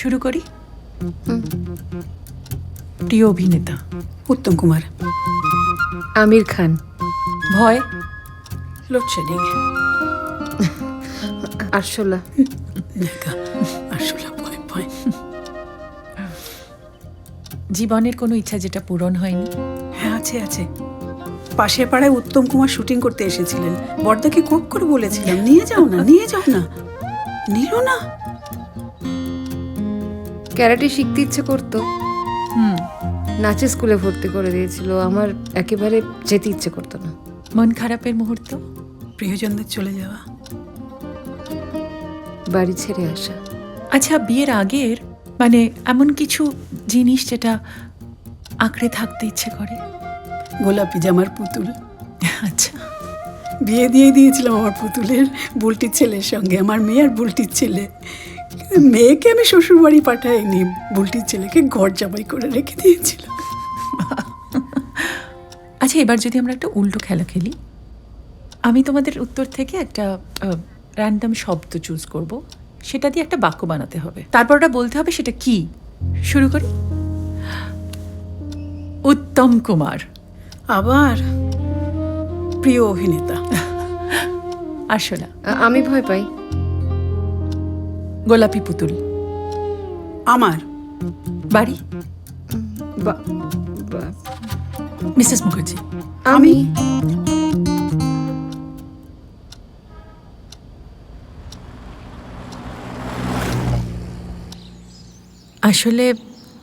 শুরু করি? প্রিয় অভিনেতা উত্তম কুমার। আমির খান। ভয়? লোডশেডিং আরশোলা। দেখা ভয় ভয়। জীবনের কোনো ইচ্ছা যেটা পূরণ হয়নি? হ্যাঁ আছে আছে। পাশের পাড়ায় উত্তম কুমার শুটিং করতে এসেছিলেন। বর্দাকে কোপ করে বলেছিলাম নিয়ে যাও না নিয়ে যাও না। নিল না। ক্যারাটে শিখতে ইচ্ছে করতো। হুম। নাচের স্কুলে ভর্তি করে দিয়েছিল। আমার একেবারে যেতে ইচ্ছে করতো না। মন খারাপের মুহূর্ত প্রিয়জনদের চলে যাওয়া। বাড়ি ছেড়ে আসা। আচ্ছা বিয়ের আগের মানে এমন কিছু জিনিস যেটা আঁকড়ে থাকতে ইচ্ছে করে? গোলাপি জামার পুতুল। আচ্ছা। বিয়ে দিয়ে দিয়েছিলাম আমার পুতুলের বুলটির ছেলের সঙ্গে। আমার মেয়ের বুলটির ছেলে। মেয়েকে আমি শ্বশুর বাড়ি পাঠাইনি বুলটির ছেলেকে ঘর জামাই করে রেখে দিয়েছিল। আচ্ছা এবার যদি আমরা একটা উল্টো খেলা খেলি আমি তোমাদের উত্তর থেকে একটা র্যান্ডম শব্দ চুজ করব সেটা দিয়ে একটা বাক্য বানাতে হবে। তারপর ওটা বলতে হবে সেটা কি? শুরু করি। উত্তম কুমার। আবার? প্রিয় অভিনেতা। আসলে আমি ভয় পাই। গোলাপি পুতুল। আমার? বাড়ি? মিসেস মুখার্জি। আমি? আসলে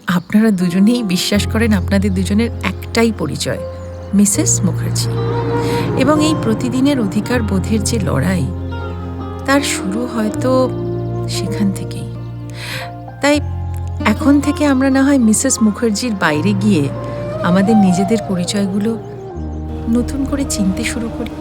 আপনারা দুজনেই বিশ্বাস করেন আপনাদের দুজনের একটাই পরিচয় মিসেস মুখার্জি। এবং এই প্রতিদিনের অধিকার বোধের যে লড়াই তার শুরু হয়তো সেখান থেকেই। তাই এখন থেকে আমরা না হয় মিসেস মুখার্জির বাইরে গিয়ে আমাদের নিজেদের পরিচয়গুলো নতুন করে চিনতে শুরু করি।